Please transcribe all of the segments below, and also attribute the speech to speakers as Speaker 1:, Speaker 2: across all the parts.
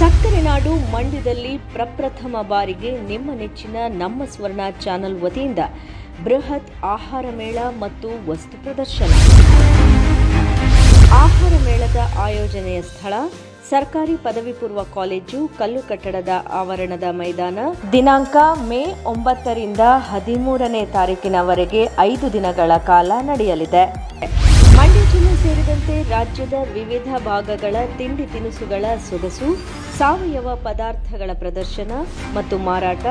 Speaker 1: ಸಕ್ಕರೆ ನಾಡು ಮಂಡ್ಯದಲ್ಲಿ ಪ್ರಪ್ರಥಮ ಬಾರಿಗೆ ನಿಮ್ಮ ನೆಚ್ಚಿನ ನಮ್ಮ ಸ್ವರ್ಣ ಚಾನಲ್ ವತಿಯಿಂದ ಬೃಹತ್ ಆಹಾರ ಮೇಳ ಮತ್ತು ವಸ್ತು ಪ್ರದರ್ಶನ ಆಹಾರ ಮೇಳದ ಆಯೋಜನೆಯ ಸ್ಥಳ ಸರ್ಕಾರಿ ಪದವಿ ಪೂರ್ವ ಕಾಲೇಜು ಕಲ್ಲು ಕಟ್ಟಡದ ಆವರಣದ ಮೈದಾನ ದಿನಾಂಕ ಮೇ ಒಂಬತ್ತರಿಂದ ಹದಿಮೂರನೇ ತಾರೀಕಿನವರೆಗೆ ಐದು ದಿನಗಳ ಕಾಲ ನಡೆಯಲಿದೆ ಸೇರಿದಂತೆ ರಾಜ್ಯದ ವಿವಿಧ ಭಾಗಗಳ ತಿಂಡಿ ತಿನಿಸುಗಳ ಸೊಗಸು ಸಾವಯವ ಪದಾರ್ಥಗಳ ಪ್ರದರ್ಶನ ಮತ್ತು ಮಾರಾಟ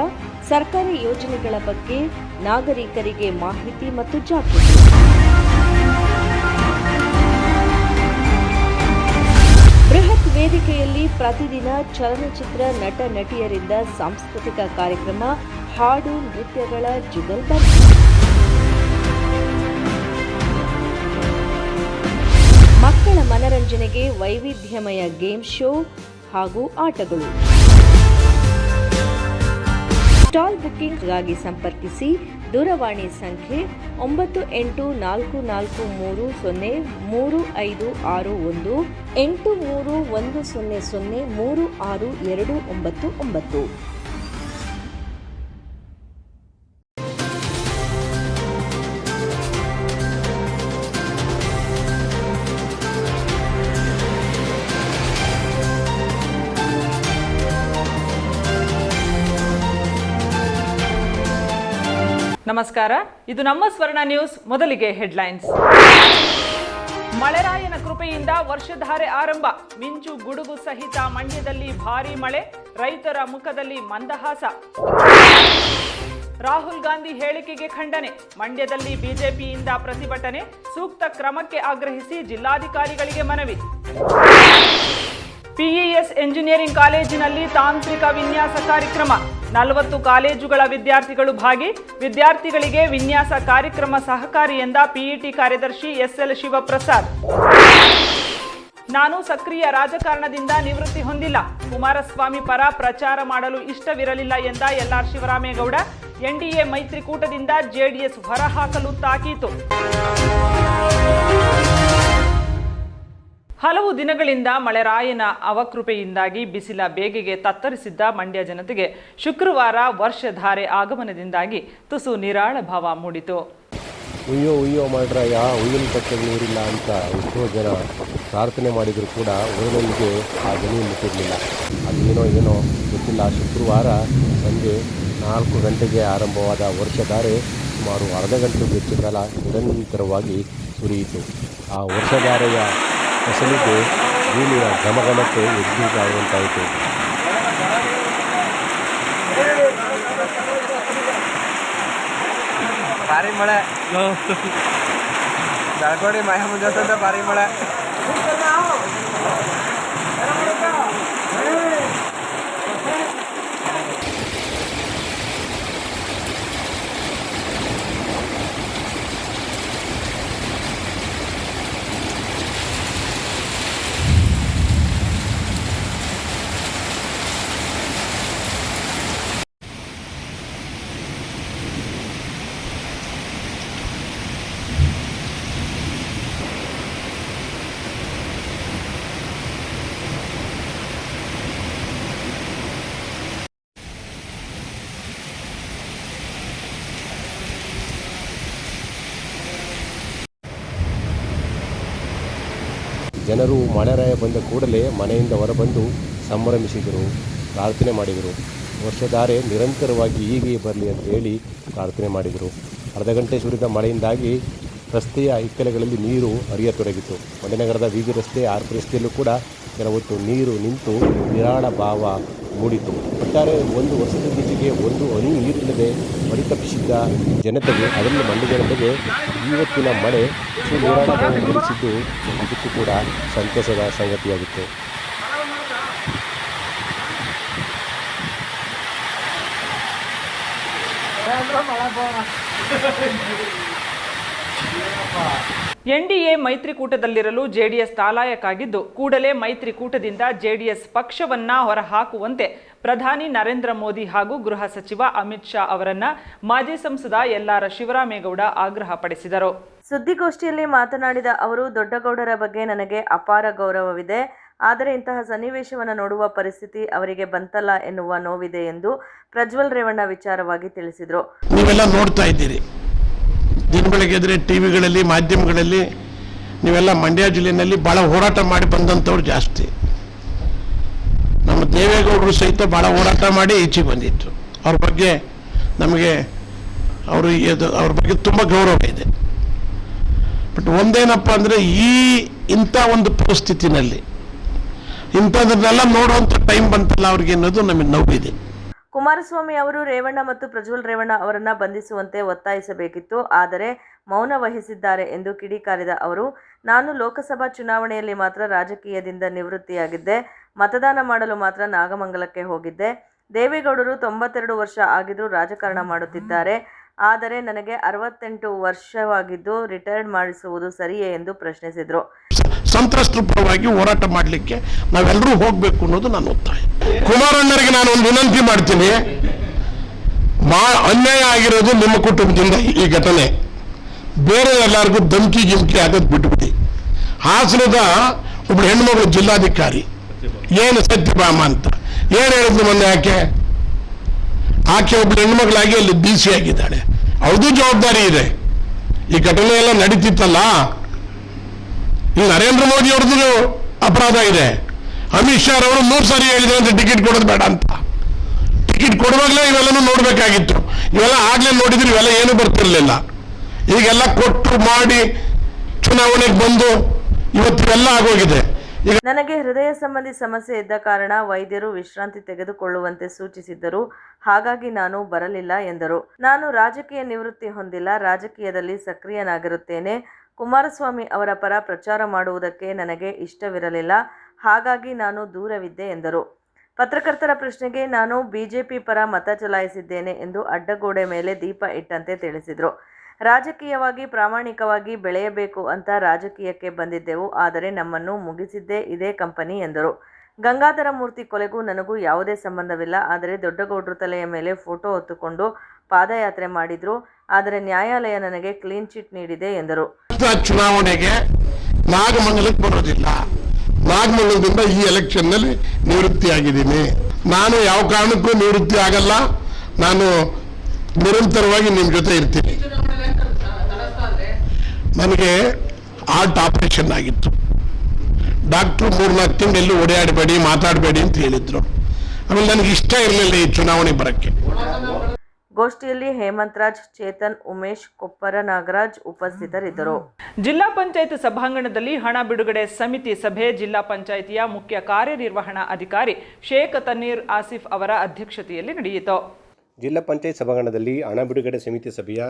Speaker 1: ಸರ್ಕಾರಿ ಯೋಜನೆಗಳ ಬಗ್ಗೆ ನಾಗರಿಕರಿಗೆ ಮಾಹಿತಿ ಮತ್ತು ಜಾಗೃತಿ ಬೃಹತ್ ವೇದಿಕೆಯಲ್ಲಿ ಪ್ರತಿದಿನ ಚಲನಚಿತ್ರ ನಟ ನಟಿಯರಿಂದ ಸಾಂಸ್ಕೃತಿಕ ಕಾರ್ಯಕ್ರಮ ಹಾಡು ನೃತ್ಯಗಳ ಜುಗಲ್ಬಂದಿ ಮಕ್ಕಳ ಮನರಂಜನೆಗೆ ವೈವಿಧ್ಯಮಯ ಗೇಮ್ ಶೋ ಹಾಗೂ ಆಟಗಳು ಸ್ಟಾಲ್ ಬುಕ್ಕಿಂಗ್ಗಾಗಿ ಸಂಪರ್ಕಿಸಿ ದೂರವಾಣಿ ಸಂಖ್ಯೆ ಒಂಬತ್ತು ಎಂಟು ನಾಲ್ಕು ನಾಲ್ಕು ಮೂರು ಸೊನ್ನೆ ಮೂರು ಐದು ಆರು ಒಂದು ಎಂಟು ಮೂರು ಒಂದು ಸೊನ್ನೆ ಸೊನ್ನೆ ಮೂರು ಆರು ಎರಡು ಒಂಬತ್ತು ಒಂಬತ್ತು
Speaker 2: ನಮಸ್ಕಾರ ಇದು ನಮ್ಮ ಸ್ವರ್ಣ ನ್ಯೂಸ್ ಮೊದಲಿಗೆ ಹೆಡ್ಲೈನ್ಸ್ ಮಳೆರಾಯನ ಕೃಪೆಯಿಂದ ವರ್ಷಧಾರೆ ಆರಂಭ ಮಿಂಚು ಗುಡುಗು ಸಹಿತ ಮಂಡ್ಯದಲ್ಲಿ ಭಾರಿ ಮಳೆ ರೈತರ ಮುಖದಲ್ಲಿ ಮಂದಹಾಸ ರಾಹುಲ್ ಗಾಂಧಿ ಹೇಳಿಕೆಗೆ ಖಂಡನೆ ಮಂಡ್ಯದಲ್ಲಿ ಬಿಜೆಪಿಯಿಂದ ಪ್ರತಿಭಟನೆ ಸೂಕ್ತ ಕ್ರಮಕ್ಕೆ ಆಗ್ರಹಿಸಿ ಜಿಲ್ಲಾಧಿಕಾರಿಗಳಿಗೆ ಮನವಿ ಪಿಇಎಸ್ ಎಂಜಿನಿಯರಿಂಗ್ ಕಾಲೇಜಿನಲ್ಲಿ ತಾಂತ್ರಿಕ ವಿನ್ಯಾಸ ಕಾರ್ಯಕ್ರಮ ನಲವತ್ತು ಕಾಲೇಜುಗಳ ವಿದ್ಯಾರ್ಥಿಗಳು ಭಾಗಿ ವಿದ್ಯಾರ್ಥಿಗಳಿಗೆ ವಿನ್ಯಾಸ ಕಾರ್ಯಕ್ರಮ ಸಹಕಾರಿ ಎಂದ ಪಿಇಟಿ ಕಾರ್ಯದರ್ಶಿ ಎಸ್ಎಲ್ ಶಿವಪ್ರಸಾದ್ ನಾನು ಸಕ್ರಿಯ ರಾಜಕಾರಣದಿಂದ ನಿವೃತ್ತಿ ಹೊಂದಿಲ್ಲ ಕುಮಾರಸ್ವಾಮಿ ಪರ ಪ್ರಚಾರ ಮಾಡಲು ಇಷ್ಟವಿರಲಿಲ್ಲ ಎಂದ ಎಲ್ಆರ್ ಶಿವರಾಮೇಗೌಡ ಎನ್ಡಿಎ ಮೈತ್ರಿಕೂಟದಿಂದ ಜೆಡಿಎಸ್ ಹೊರಹಾಕಲು ತಾಕೀತು ಹಲವು ದಿನಗಳಿಂದ ಮಳೆರಾಯನ ಅವಕೃಪೆಯಿಂದಾಗಿ ಬಿಸಿಲ ಬೇಗೆಗೆ ತತ್ತರಿಸಿದ್ದ ಮಂಡ್ಯ ಜನತೆಗೆ ಶುಕ್ರವಾರ ವರ್ಷಧಾರೆ ಆಗಮನದಿಂದಾಗಿ ತುಸು ನಿರಾಳ ಭಾವ ಮೂಡಿತು
Speaker 3: ಉಯ್ಯೋ ಉಯ್ಯೋ ಯಾ ಉಯ್ಯನ ಪಟ್ಟಗಳು ನೀರಿಲ್ಲ ಅಂತ ಎಷ್ಟೋ ಜನ ಪ್ರಾರ್ಥನೆ ಮಾಡಿದರೂ ಕೂಡ ಊರಿನಲ್ಲಿಗೆ ಆ ಜನ ಮುಟ್ಟಿರಲಿಲ್ಲ ಅದೇನೋ ಏನೋ ಗೊತ್ತಿಲ್ಲ ಶುಕ್ರವಾರ ಸಂಜೆ ನಾಲ್ಕು ಗಂಟೆಗೆ ಆರಂಭವಾದ ವರ್ಷಧಾರೆ ಸುಮಾರು ಅರ್ಧ ಗಂಟೆ ಹೆಚ್ಚು ಕಾಲ ನಿರಂತರವಾಗಿ ಸುರಿಯಿತು ಆ ವರ್ಷಧಾರೆಯ ಫಸಲಿಗೆ ಭೂಮಿಯ ಘಮಘಮಕ್ಕೆ ಎದ್ದುಗಾಗುವಂತಾಯಿತು
Speaker 2: ಭಾರಿ ಮಳೆ ಬೆಳಗೋಡಿ ಮಳೆ ಮುಂಜಾನೆ ಭಾರಿ ಮಳೆ
Speaker 3: ಜನರು ರಾಯ ಬಂದ ಕೂಡಲೇ ಮನೆಯಿಂದ ಹೊರಬಂದು ಸಂಭ್ರಮಿಸಿದರು ಪ್ರಾರ್ಥನೆ ಮಾಡಿದರು ವರ್ಷಧಾರೆ ನಿರಂತರವಾಗಿ ಹೀಗೆ ಬರಲಿ ಅಂತ ಹೇಳಿ ಪ್ರಾರ್ಥನೆ ಮಾಡಿದರು ಅರ್ಧ ಗಂಟೆ ಸುರಿದ ಮಳೆಯಿಂದಾಗಿ ರಸ್ತೆಯ ಇಕ್ಕಲೆಗಳಲ್ಲಿ ನೀರು ಹರಿಯತೊಡಗಿತು ಮಂಡ್ಯನಗರದ ಬೀದಿ ರಸ್ತೆ ಆರ್ಪಿ ರಸ್ತೆಯಲ್ಲೂ ಕೂಡ ಕೆಲವೊತ್ತು ನೀರು ನಿಂತು ನಿರಾಳ ಭಾವ ಮೂಡಿತು ಒಟ್ಟಾರೆ ಒಂದು ವಸತಿ ಬೀಚಿಗೆ ಒಂದು ಹನಿ ನೀರಿಲ್ಲದೆ ಪರಿತಪಿಸಿದ್ದ ಜನತೆಗೆ ಅದನ್ನು ಮಂಡ್ಯ ಜನತೆಗೆ ಇವತ್ತಿನ ಮಳೆ ಸುಧಾರಣೆ ಅದಕ್ಕೂ ಇದಕ್ಕೂ ಕೂಡ ಸಂತಸದ ಸಂಗತಿಯಾಗುತ್ತೆ
Speaker 2: ಮಳೆ ಎನ್ಡಿಎ ಮೈತ್ರಿಕೂಟದಲ್ಲಿರಲು ಜೆಡಿಎಸ್ ತಾಲಾಯಕಾಗಿದ್ದು ಕೂಡಲೇ ಮೈತ್ರಿಕೂಟದಿಂದ ಜೆಡಿಎಸ್ ಪಕ್ಷವನ್ನ ಹೊರಹಾಕುವಂತೆ ಪ್ರಧಾನಿ ನರೇಂದ್ರ ಮೋದಿ ಹಾಗೂ ಗೃಹ ಸಚಿವ ಅಮಿತ್ ಶಾ ಅವರನ್ನ ಮಾಜಿ ಸಂಸದ ಎಲ್ಲಾರ ಶಿವರಾಮೇಗೌಡ ಆಗ್ರಹಪಡಿಸಿದರು
Speaker 1: ಸುದ್ದಿಗೋಷ್ಠಿಯಲ್ಲಿ ಮಾತನಾಡಿದ ಅವರು ದೊಡ್ಡಗೌಡರ ಬಗ್ಗೆ ನನಗೆ ಅಪಾರ ಗೌರವವಿದೆ ಆದರೆ ಇಂತಹ ಸನ್ನಿವೇಶವನ್ನು ನೋಡುವ ಪರಿಸ್ಥಿತಿ ಅವರಿಗೆ ಬಂತಲ್ಲ ಎನ್ನುವ ನೋವಿದೆ ಎಂದು ಪ್ರಜ್ವಲ್ ರೇವಣ್ಣ ವಿಚಾರವಾಗಿ ತಿಳಿಸಿದರು
Speaker 4: ನೀವೆಲ್ಲ ನೋಡ್ತಾ ಇದ್ದೀರಿ ದಿನಬೆಳಗ್ಗೆದ್ರೆ ಟಿ ವಿಗಳಲ್ಲಿ ಮಾಧ್ಯಮಗಳಲ್ಲಿ ನೀವೆಲ್ಲ ಮಂಡ್ಯ ಜಿಲ್ಲೆಯಲ್ಲಿ ಭಾಳ ಹೋರಾಟ ಮಾಡಿ ಬಂದಂಥವ್ರು ಜಾಸ್ತಿ ನಮ್ಮ ದೇವೇಗೌಡರು ಸಹಿತ ಭಾಳ ಹೋರಾಟ ಮಾಡಿ ಈಚೆ ಬಂದಿತ್ತು ಅವ್ರ ಬಗ್ಗೆ ನಮಗೆ ಅವರು ಅವ್ರ ಬಗ್ಗೆ ತುಂಬ ಗೌರವ ಇದೆ ಬಟ್ ಒಂದೇನಪ್ಪ ಅಂದರೆ ಈ ಇಂಥ ಒಂದು ಪರಿಸ್ಥಿತಿನಲ್ಲಿ ಇಂಥದ್ರನ್ನೆಲ್ಲ ನೋಡುವಂಥ ಟೈಮ್ ಬಂತಲ್ಲ ಅವ್ರಿಗೆ ಅನ್ನೋದು ನಮಗೆ ನೋವಿದೆ
Speaker 1: ಕುಮಾರಸ್ವಾಮಿ ಅವರು ರೇವಣ್ಣ ಮತ್ತು ಪ್ರಜ್ವಲ್ ರೇವಣ್ಣ ಅವರನ್ನು ಬಂಧಿಸುವಂತೆ ಒತ್ತಾಯಿಸಬೇಕಿತ್ತು ಆದರೆ ಮೌನ ವಹಿಸಿದ್ದಾರೆ ಎಂದು ಕಿಡಿಕಾರಿದ ಅವರು ನಾನು ಲೋಕಸಭಾ ಚುನಾವಣೆಯಲ್ಲಿ ಮಾತ್ರ ರಾಜಕೀಯದಿಂದ ನಿವೃತ್ತಿಯಾಗಿದ್ದೆ ಮತದಾನ ಮಾಡಲು ಮಾತ್ರ ನಾಗಮಂಗಲಕ್ಕೆ ಹೋಗಿದ್ದೆ ದೇವೇಗೌಡರು ತೊಂಬತ್ತೆರಡು ವರ್ಷ ಆಗಿದ್ದರೂ ರಾಜಕಾರಣ ಮಾಡುತ್ತಿದ್ದಾರೆ ಆದರೆ ನನಗೆ ಅರವತ್ತೆಂಟು ವರ್ಷವಾಗಿದ್ದು ರಿಟೈರ್ಡ್ ಮಾಡಿಸುವುದು ಸರಿಯೇ ಎಂದು ಪ್ರಶ್ನಿಸಿದರು
Speaker 4: ಸಂತ್ರಸ್ತರ ಪರವಾಗಿ ಹೋರಾಟ ಮಾಡಲಿಕ್ಕೆ ನಾವೆಲ್ಲರೂ ಹೋಗಬೇಕು ಅನ್ನೋದು ನನ್ನ ಒತ್ತಾಯ
Speaker 1: ಕುಮಾರಣ್ಣರಿಗೆ ನಾನು ಒಂದು ವಿನಂತಿ ಮಾಡ್ತೀನಿ
Speaker 4: ಮಾ ಅನ್ಯಾಯ ಆಗಿರೋದು ನಿಮ್ಮ ಕುಟುಂಬದಿಂದ ಈ ಘಟನೆ ಬೇರೆ ಎಲ್ಲರಿಗೂ ಧಮಕಿ ಗಿಮ್ಕಿ ಆಗೋದು ಬಿಟ್ಬಿಡಿ ಹಾಸನದ ಒಬ್ಬ ಹೆಣ್ಮಗಳು ಜಿಲ್ಲಾಧಿಕಾರಿ ಏನು ಸತ್ಯಭಾಮ ಅಂತ ಏನು ಹೇಳಿದ್ರು ಮೊನ್ನೆ ಆಕೆ ಆಕೆ ಒಬ್ಬಳು ಹೆಣ್ಮಗಳಾಗಿ ಅಲ್ಲಿ ಬಿ ಸಿ ಆಗಿದ್ದಾಳೆ ಅವ್ರದ್ದು ಜವಾಬ್ದಾರಿ ಇದೆ ಈ ಘಟನೆ ಎಲ್ಲ ನಡೀತಿತ್ತಲ್ಲ ಇಲ್ಲಿ ನರೇಂದ್ರ ಮೋದಿ ಅವ್ರದ್ದು ಅಪರಾಧ ಇದೆ ಅಮಿತ್ ಶಾ ಅವರು ಮೂರು ಸಾರಿ ಹೇಳಿದ್ರು ಅಂತ ಟಿಕೆಟ್ ಕೊಡೋದು ಬೇಡ ಅಂತ ಟಿಕೆಟ್ ಕೊಡುವಾಗಲೇ ಇವೆಲ್ಲನೂ ನೋಡ್ಬೇಕಾಗಿತ್ತು ಇವೆಲ್ಲ ಆಗಲೇ ನೋಡಿದ್ರು ಇವೆಲ್ಲ ಏನು ಬರ್ತಿರ್ಲಿಲ್ಲ ಈಗೆಲ್ಲ ಕೊಟ್ಟು ಮಾಡಿ
Speaker 1: ಚುನಾವಣೆಗೆ ಬಂದು ಇವತ್ತು ಎಲ್ಲ ಆಗೋಗಿದೆ ನನಗೆ ಹೃದಯ ಸಂಬಂಧಿ ಸಮಸ್ಯೆ ಇದ್ದ ಕಾರಣ ವೈದ್ಯರು ವಿಶ್ರಾಂತಿ ತೆಗೆದುಕೊಳ್ಳುವಂತೆ ಸೂಚಿಸಿದ್ದರು ಹಾಗಾಗಿ ನಾನು ಬರಲಿಲ್ಲ ಎಂದರು ನಾನು ರಾಜಕೀಯ ನಿವೃತ್ತಿ ಹೊಂದಿಲ್ಲ ರಾಜಕೀಯದಲ್ಲಿ ಸಕ್ರಿಯನಾಗಿರುತ್ತೇನೆ ಕುಮಾರಸ್ವಾಮಿ ಅವರ ಪರ ಪ್ರಚಾರ ಮಾಡುವುದಕ್ಕೆ ನನಗೆ ಇಷ್ಟವಿರಲಿಲ್ಲ ಹಾಗಾಗಿ ನಾನು ದೂರವಿದ್ದೆ ಎಂದರು ಪತ್ರಕರ್ತರ ಪ್ರಶ್ನೆಗೆ ನಾನು ಬಿಜೆಪಿ ಪರ ಮತ ಚಲಾಯಿಸಿದ್ದೇನೆ ಎಂದು ಅಡ್ಡಗೋಡೆ ಮೇಲೆ ದೀಪ ಇಟ್ಟಂತೆ ತಿಳಿಸಿದರು ರಾಜಕೀಯವಾಗಿ ಪ್ರಾಮಾಣಿಕವಾಗಿ ಬೆಳೆಯಬೇಕು ಅಂತ ರಾಜಕೀಯಕ್ಕೆ ಬಂದಿದ್ದೆವು ಆದರೆ ನಮ್ಮನ್ನು ಮುಗಿಸಿದ್ದೇ ಇದೇ ಕಂಪನಿ ಎಂದರು ಗಂಗಾಧರ ಮೂರ್ತಿ ಕೊಲೆಗೂ ನನಗೂ ಯಾವುದೇ ಸಂಬಂಧವಿಲ್ಲ ಆದರೆ ದೊಡ್ಡಗೌಡ್ರ ತಲೆಯ ಮೇಲೆ ಫೋಟೋ ಹೊತ್ತುಕೊಂಡು ಪಾದಯಾತ್ರೆ ಮಾಡಿದರು ಆದರೆ ನ್ಯಾಯಾಲಯ ನನಗೆ ಕ್ಲೀನ್ ಚಿಟ್ ನೀಡಿದೆ ಎಂದರು
Speaker 4: ಚುನಾವಣೆಗೆ ನಾಗಮಂಗಲಕ್ಕೆ ಬರೋದಿಲ್ಲ ನಾಗಮಂಗಲದಿಂದ ಈ ಎಲೆಕ್ಷನ್ ನಿವೃತ್ತಿ ಆಗಿದ್ದೀನಿ ನಾನು ಯಾವ ಕಾರಣಕ್ಕೂ ನಿವೃತ್ತಿ ಆಗಲ್ಲ ನಾನು ನಿರಂತರವಾಗಿ ನಿಮ್ ಜೊತೆ ಇರ್ತೀನಿ ನನಗೆ ಆರ್ಟ್ ಆಪರೇಷನ್ ಆಗಿತ್ತು ಡಾಕ್ಟರ್ ಮೂರ್ನಾಲ್ಕು ತಿಂಗಳು ಎಲ್ಲೂ ಓಡಾಡಬೇಡಿ ಮಾತಾಡಬೇಡಿ ಅಂತ ಹೇಳಿದ್ರು ಆಮೇಲೆ ನನಗೆ ಇಷ್ಟ ಇರಲಿಲ್ಲ ಈ ಚುನಾವಣೆ ಬರಕ್ಕೆ
Speaker 1: ಗೋಷ್ಠಿಯಲ್ಲಿ ಹೇಮಂತರಾಜ್ ಚೇತನ್ ಉಮೇಶ್ ಕೊಪ್ಪರ ನಾಗರಾಜ್ ಉಪಸ್ಥಿತರಿದ್ದರು
Speaker 2: ಜಿಲ್ಲಾ ಪಂಚಾಯತ್ ಸಭಾಂಗಣದಲ್ಲಿ ಹಣ ಬಿಡುಗಡೆ ಸಮಿತಿ ಸಭೆ ಜಿಲ್ಲಾ ಪಂಚಾಯಿತಿಯ ಮುಖ್ಯ ಕಾರ್ಯನಿರ್ವಹಣಾ ಅಧಿಕಾರಿ ಶೇಖ್ ತನ್ನೀರ್ ಆಸಿಫ್ ಅವರ ಅಧ್ಯಕ್ಷತೆಯಲ್ಲಿ ನಡೆಯಿತು
Speaker 3: ಜಿಲ್ಲಾ ಪಂಚಾಯತ್ ಸಭಾಂಗಣದಲ್ಲಿ ಹಣ ಬಿಡುಗಡೆ ಸಮಿತಿ ಸಭೆಯ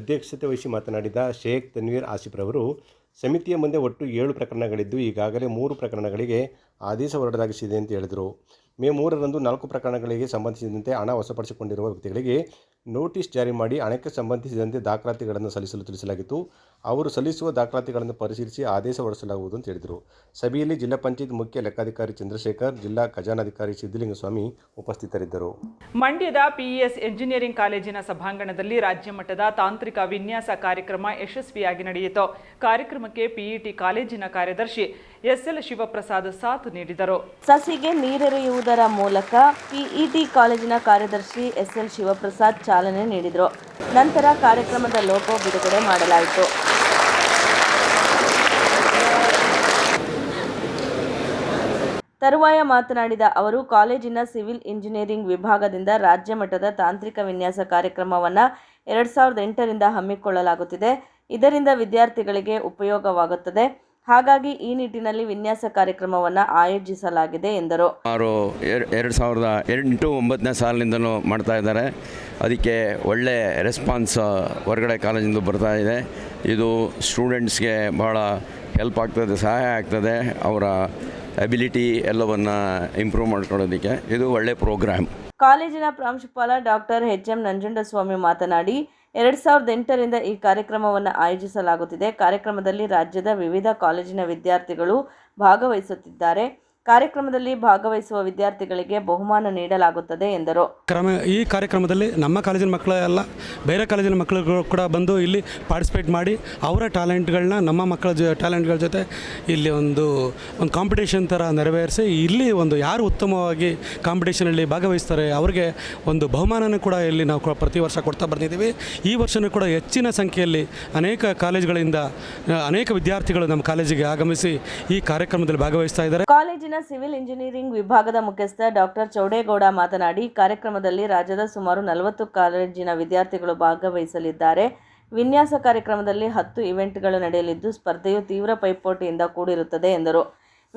Speaker 3: ಅಧ್ಯಕ್ಷತೆ ವಹಿಸಿ ಮಾತನಾಡಿದ ಶೇಖ್ ತನ್ವೀರ್ ಆಸಿಫ್ ಅವರು ಸಮಿತಿಯ ಮುಂದೆ ಒಟ್ಟು ಏಳು ಪ್ರಕರಣಗಳಿದ್ದು ಈಗಾಗಲೇ ಮೂರು ಪ್ರಕರಣಗಳಿಗೆ ಆದೇಶ ಹೊರಡಲಾಗಿಸಿದೆ ಅಂತ ಹೇಳಿದರು ಮೇ ಮೂರರಂದು ನಾಲ್ಕು ಪ್ರಕರಣಗಳಿಗೆ ಸಂಬಂಧಿಸಿದಂತೆ ಹಣ ವಶಪಡಿಸಿಕೊಂಡಿರುವ ವ್ಯಕ್ತಿಗಳಿಗೆ ನೋಟಿಸ್ ಜಾರಿ ಮಾಡಿ ಹಣಕ್ಕೆ ಸಂಬಂಧಿಸಿದಂತೆ ದಾಖಲಾತಿಗಳನ್ನು ಸಲ್ಲಿಸಲು ತಿಳಿಸಲಾಗಿತ್ತು ಅವರು ಸಲ್ಲಿಸುವ ದಾಖಲಾತಿಗಳನ್ನು ಪರಿಶೀಲಿಸಿ ಆದೇಶ ಹೊರಡಿಸಲಾಗುವುದು ಅಂತ ಹೇಳಿದರು ಸಭೆಯಲ್ಲಿ ಜಿಲ್ಲಾ ಪಂಚಾಯತ್ ಮುಖ್ಯ ಲೆಕ್ಕಾಧಿಕಾರಿ ಚಂದ್ರಶೇಖರ್ ಜಿಲ್ಲಾ ಖಜಾನಾಧಿಕಾರಿ ಸಿದ್ದಲಿಂಗಸ್ವಾಮಿ ಉಪಸ್ಥಿತರಿದ್ದರು
Speaker 2: ಮಂಡ್ಯದ ಪಿಇಎಸ್ ಎಂಜಿನಿಯರಿಂಗ್ ಕಾಲೇಜಿನ ಸಭಾಂಗಣದಲ್ಲಿ ರಾಜ್ಯ ಮಟ್ಟದ ತಾಂತ್ರಿಕ ವಿನ್ಯಾಸ ಕಾರ್ಯಕ್ರಮ ಯಶಸ್ವಿಯಾಗಿ ನಡೆಯಿತು ಕಾರ್ಯಕ್ರಮಕ್ಕೆ ಪಿಇಟಿ ಕಾಲೇಜಿನ ಕಾರ್ಯದರ್ಶಿ ಎಸ್ಎಲ್ ಶಿವಪ್ರಸಾದ್ ಸಾಥ್ ನೀಡಿದರು
Speaker 1: ಸಸಿಗೆ ನೀರೆರೆಯುವುದರ ಮೂಲಕ ಪಿಇಟಿ ಕಾಲೇಜಿನ ಕಾರ್ಯದರ್ಶಿ ಎಸ್ಎಲ್ ಶಿವಪ್ರಸಾದ್ ಚಾಲನೆ ನೀಡಿದರು ನಂತರ ಕಾರ್ಯಕ್ರಮದ ಲೋಗೋ ಬಿಡುಗಡೆ ಮಾಡಲಾಯಿತು ತರುವಾಯ ಮಾತನಾಡಿದ ಅವರು ಕಾಲೇಜಿನ ಸಿವಿಲ್ ಇಂಜಿನಿಯರಿಂಗ್ ವಿಭಾಗದಿಂದ ರಾಜ್ಯ ಮಟ್ಟದ ತಾಂತ್ರಿಕ ವಿನ್ಯಾಸ ಕಾರ್ಯಕ್ರಮವನ್ನು ಎರಡು ಸಾವಿರದ ಎಂಟರಿಂದ ಹಮ್ಮಿಕೊಳ್ಳಲಾಗುತ್ತಿದೆ ಇದರಿಂದ ವಿದ್ಯಾರ್ಥಿಗಳಿಗೆ ಉಪಯೋಗವಾಗುತ್ತದೆ ಹಾಗಾಗಿ ಈ ನಿಟ್ಟಿನಲ್ಲಿ ವಿನ್ಯಾಸ ಕಾರ್ಯಕ್ರಮವನ್ನು ಆಯೋಜಿಸಲಾಗಿದೆ ಎಂದರು
Speaker 5: ಅವರು ಎರಡು ಸಾವಿರದ ಎಂಟು ಒಂಬತ್ತನೇ ಸಾಲಿನಿಂದಲೂ ಮಾಡ್ತಾ ಇದ್ದಾರೆ ಅದಕ್ಕೆ ಒಳ್ಳೆ ರೆಸ್ಪಾನ್ಸ್ ಹೊರಗಡೆ ಕಾಲೇಜಿಂದ ಬರ್ತಾ ಇದೆ ಇದು ಸ್ಟೂಡೆಂಟ್ಸ್ಗೆ ಬಹಳ ಹೆಲ್ಪ್ ಆಗ್ತದೆ ಸಹಾಯ ಆಗ್ತದೆ ಅವರ ಅಬಿಲಿಟಿ ಎಲ್ಲವನ್ನು ಇಂಪ್ರೂವ್ ಮಾಡ್ಕೊಳ್ಳೋದಕ್ಕೆ ಇದು ಒಳ್ಳೆ ಪ್ರೋಗ್ರಾಮ್
Speaker 1: ಕಾಲೇಜಿನ ಪ್ರಾಂಶುಪಾಲ ಡಾಕ್ಟರ್ ಎಚ್ ಎಂ ನಂಜುಂಡಸ್ವಾಮಿ ಮಾತನಾಡಿ ಎರಡು ಸಾವಿರದ ಎಂಟರಿಂದ ಈ ಕಾರ್ಯಕ್ರಮವನ್ನು ಆಯೋಜಿಸಲಾಗುತ್ತಿದೆ ಕಾರ್ಯಕ್ರಮದಲ್ಲಿ ರಾಜ್ಯದ ವಿವಿಧ ಕಾಲೇಜಿನ ವಿದ್ಯಾರ್ಥಿಗಳು ಭಾಗವಹಿಸುತ್ತಿದ್ದಾರೆ ಕಾರ್ಯಕ್ರಮದಲ್ಲಿ ಭಾಗವಹಿಸುವ ವಿದ್ಯಾರ್ಥಿಗಳಿಗೆ ಬಹುಮಾನ ನೀಡಲಾಗುತ್ತದೆ ಎಂದರು
Speaker 6: ಕ್ರಮ ಈ ಕಾರ್ಯಕ್ರಮದಲ್ಲಿ ನಮ್ಮ ಕಾಲೇಜಿನ ಮಕ್ಕಳು ಎಲ್ಲ ಬೇರೆ ಕಾಲೇಜಿನ ಮಕ್ಕಳುಗಳು ಕೂಡ ಬಂದು ಇಲ್ಲಿ ಪಾರ್ಟಿಸಿಪೇಟ್ ಮಾಡಿ ಅವರ ಟ್ಯಾಲೆಂಟ್ಗಳನ್ನ ನಮ್ಮ ಮಕ್ಕಳ ಜೊ ಟ್ಯಾಲೆಂಟ್ಗಳ ಜೊತೆ ಇಲ್ಲಿ ಒಂದು ಒಂದು ಕಾಂಪಿಟೇಷನ್ ಥರ ನೆರವೇರಿಸಿ ಇಲ್ಲಿ ಒಂದು ಯಾರು ಉತ್ತಮವಾಗಿ ಕಾಂಪಿಟೇಷನಲ್ಲಿ ಭಾಗವಹಿಸ್ತಾರೆ ಅವರಿಗೆ ಒಂದು ಬಹುಮಾನನೂ ಕೂಡ ಇಲ್ಲಿ ನಾವು ಪ್ರತಿ ವರ್ಷ ಕೊಡ್ತಾ ಬಂದಿದ್ದೀವಿ ಈ ವರ್ಷವೂ ಕೂಡ ಹೆಚ್ಚಿನ ಸಂಖ್ಯೆಯಲ್ಲಿ ಅನೇಕ ಕಾಲೇಜುಗಳಿಂದ ಅನೇಕ ವಿದ್ಯಾರ್ಥಿಗಳು ನಮ್ಮ ಕಾಲೇಜಿಗೆ ಆಗಮಿಸಿ ಈ ಕಾರ್ಯಕ್ರಮದಲ್ಲಿ ಭಾಗವಹಿಸ್ತಾ ಇದ್ದಾರೆ
Speaker 1: ಕಾಲೇಜಿನ ಸಿವಿಲ್ ಇಂಜಿನಿಯರಿಂಗ್ ವಿಭಾಗದ ಮುಖ್ಯಸ್ಥ ಡಾಕ್ಟರ್ ಚೌಡೇಗೌಡ ಮಾತನಾಡಿ ಕಾರ್ಯಕ್ರಮದಲ್ಲಿ ರಾಜ್ಯದ ಸುಮಾರು ನಲವತ್ತು ಕಾಲೇಜಿನ ವಿದ್ಯಾರ್ಥಿಗಳು ಭಾಗವಹಿಸಲಿದ್ದಾರೆ ವಿನ್ಯಾಸ ಕಾರ್ಯಕ್ರಮದಲ್ಲಿ ಹತ್ತು ಇವೆಂಟ್ಗಳು ನಡೆಯಲಿದ್ದು ಸ್ಪರ್ಧೆಯು ತೀವ್ರ ಪೈಪೋಟಿಯಿಂದ ಕೂಡಿರುತ್ತದೆ ಎಂದರು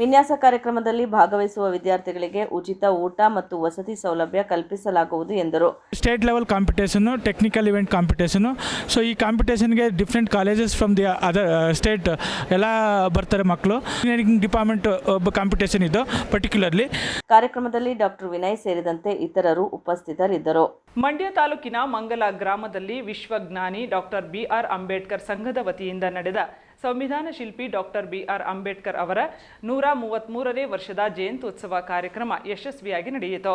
Speaker 1: ವಿನ್ಯಾಸ ಕಾರ್ಯಕ್ರಮದಲ್ಲಿ ಭಾಗವಹಿಸುವ ವಿದ್ಯಾರ್ಥಿಗಳಿಗೆ ಉಚಿತ ಊಟ ಮತ್ತು ವಸತಿ ಸೌಲಭ್ಯ ಕಲ್ಪಿಸಲಾಗುವುದು ಎಂದರು
Speaker 6: state level competition technical event competition so ಈ ಕಾಂಪಿಟೇಷನ್ಗೆ different colleges from the other state ಎಲ್ಲ ಬರ್ತಾರೆ ಮಕ್ಕಳು ಇಂಜಿನಿಯರಿಂಗ್ ಡಿಪಾರ್ಟ್ಮೆಂಟ್ ಕಾಂಪಿಟೇಷನ್ ಇದು ಪರ್ಟಿಕ್ಯುಲರ್ಲಿ
Speaker 1: ಕಾರ್ಯಕ್ರಮದಲ್ಲಿ ಡಾಕ್ಟರ್ ವಿನಯ್ ಸೇರಿದಂತೆ ಇತರರು ಉಪಸ್ಥಿತರಿದ್ದರು
Speaker 2: ಮಂಡ್ಯ ತಾಲೂಕಿನ ಮಂಗಲ ಗ್ರಾಮದಲ್ಲಿ ವಿಶ್ವಜ್ಞಾನಿ ಡಾಕ್ಟರ್ ಬಿಆರ್ ಅಂಬೇಡ್ಕರ್ ಸಂಘದ ವತಿಯಿಂದ ನಡೆದ ಸಂವಿಧಾನ ಶಿಲ್ಪಿ ಡಾಕ್ಟರ್ ಬಿ ಆರ್ ಅಂಬೇಡ್ಕರ್ ಅವರ ನೂರ ಮೂವತ್ಮೂರನೇ ವರ್ಷದ ಜಯಂತ್ಯುತ್ಸವ ಕಾರ್ಯಕ್ರಮ ಯಶಸ್ವಿಯಾಗಿ ನಡೆಯಿತು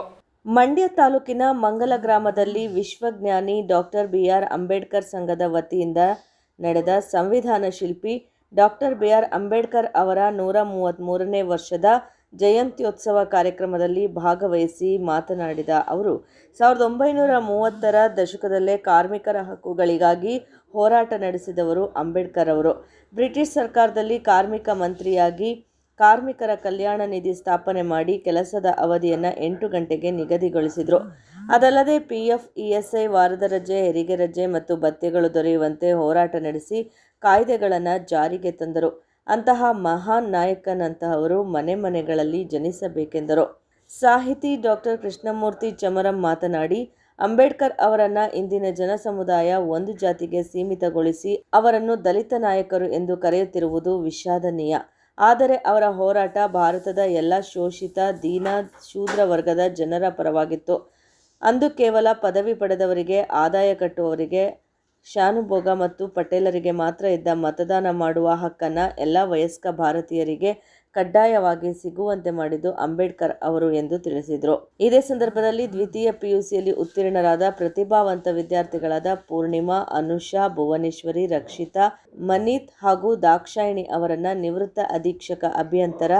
Speaker 1: ಮಂಡ್ಯ ತಾಲೂಕಿನ ಮಂಗಲ ಗ್ರಾಮದಲ್ಲಿ ವಿಶ್ವಜ್ಞಾನಿ ಡಾಕ್ಟರ್ ಬಿ ಆರ್ ಅಂಬೇಡ್ಕರ್ ಸಂಘದ ವತಿಯಿಂದ ನಡೆದ ಸಂವಿಧಾನ ಶಿಲ್ಪಿ ಡಾಕ್ಟರ್ ಬಿ ಆರ್ ಅಂಬೇಡ್ಕರ್ ಅವರ ನೂರ ಮೂವತ್ತ್ಮೂರನೇ ವರ್ಷದ ಜಯಂತ್ಯೋತ್ಸವ ಕಾರ್ಯಕ್ರಮದಲ್ಲಿ ಭಾಗವಹಿಸಿ ಮಾತನಾಡಿದ ಅವರು ಸಾವಿರದ ಒಂಬೈನೂರ ಮೂವತ್ತರ ದಶಕದಲ್ಲೇ ಕಾರ್ಮಿಕರ ಹಕ್ಕುಗಳಿಗಾಗಿ ಹೋರಾಟ ನಡೆಸಿದವರು ಅಂಬೇಡ್ಕರ್ ಅವರು ಬ್ರಿಟಿಷ್ ಸರ್ಕಾರದಲ್ಲಿ ಕಾರ್ಮಿಕ ಮಂತ್ರಿಯಾಗಿ ಕಾರ್ಮಿಕರ ಕಲ್ಯಾಣ ನಿಧಿ ಸ್ಥಾಪನೆ ಮಾಡಿ ಕೆಲಸದ ಅವಧಿಯನ್ನು ಎಂಟು ಗಂಟೆಗೆ ನಿಗದಿಗೊಳಿಸಿದರು ಅದಲ್ಲದೆ P F E S I ವಾರದ ರಜೆ ಹೆರಿಗೆ ರಜೆ ಮತ್ತು ಭತ್ಯೆಗಳು ದೊರೆಯುವಂತೆ ಹೋರಾಟ ನಡೆಸಿ ಕಾಯ್ದೆಗಳನ್ನು ಜಾರಿಗೆ ತಂದರು ಅಂತಹ ಮಹಾನ್ ನಾಯಕನಂತಹವರು ಮನೆ ಮನೆಗಳಲ್ಲಿ ಜನಿಸಬೇಕೆಂದರು ಸಾಹಿತಿ ಡಾಕ್ಟರ್ ಕೃಷ್ಣಮೂರ್ತಿ ಚಮರಂ ಮಾತನಾಡಿ ಅಂಬೇಡ್ಕರ್ ಅವರನ್ನು ಇಂದಿನ ಜನ ಸಮುದಾಯ ಒಂದು ಜಾತಿಗೆ ಸೀಮಿತಗೊಳಿಸಿ ಅವರನ್ನು ದಲಿತ ನಾಯಕರು ಎಂದು ಕರೆಯುತ್ತಿರುವುದು ವಿಷಾದನೀಯ ಆದರೆ ಅವರ ಹೋರಾಟ ಭಾರತದ ಎಲ್ಲ ಶೋಷಿತ ದೀನ ಶೂದ್ರ ವರ್ಗದ ಜನರ ಪರವಾಗಿತ್ತು ಅಂದು ಕೇವಲ ಪದವಿ ಪಡೆದವರಿಗೆ ಆದಾಯ ಕಟ್ಟುವವರಿಗೆ ಶಾನುಭೋಗ ಮತ್ತು ಪಟೇಲರಿಗೆ ಮಾತ್ರ ಇದ್ದ ಮತದಾನ ಮಾಡುವ ಹಕ್ಕನ್ನು ಎಲ್ಲ ವಯಸ್ಕ ಭಾರತೀಯರಿಗೆ ಕಡ್ಡಾಯವಾಗಿ ಸಿಗುವಂತೆ ಮಾಡಿದ್ದು ಅಂಬೇಡ್ಕರ್ ಅವರು ಎಂದು ತಿಳಿಸಿದರು ಇದೇ ಸಂದರ್ಭದಲ್ಲಿ ದ್ವಿತೀಯ ಪಿಯುಸಿಯಲ್ಲಿ ಉತ್ತೀರ್ಣರಾದ ಪ್ರತಿಭಾವಂತ ವಿದ್ಯಾರ್ಥಿಗಳಾದ ಪೂರ್ಣಿಮಾ ಅನುಷಾ ಭುವನೇಶ್ವರಿ ರಕ್ಷಿತಾ ಮನೀತ್ ಹಾಗೂ ದಾಕ್ಷಾಯಿಣಿ ಅವರನ್ನು ನಿವೃತ್ತ ಅಧೀಕ್ಷಕ ಅಭಿಯಂತರ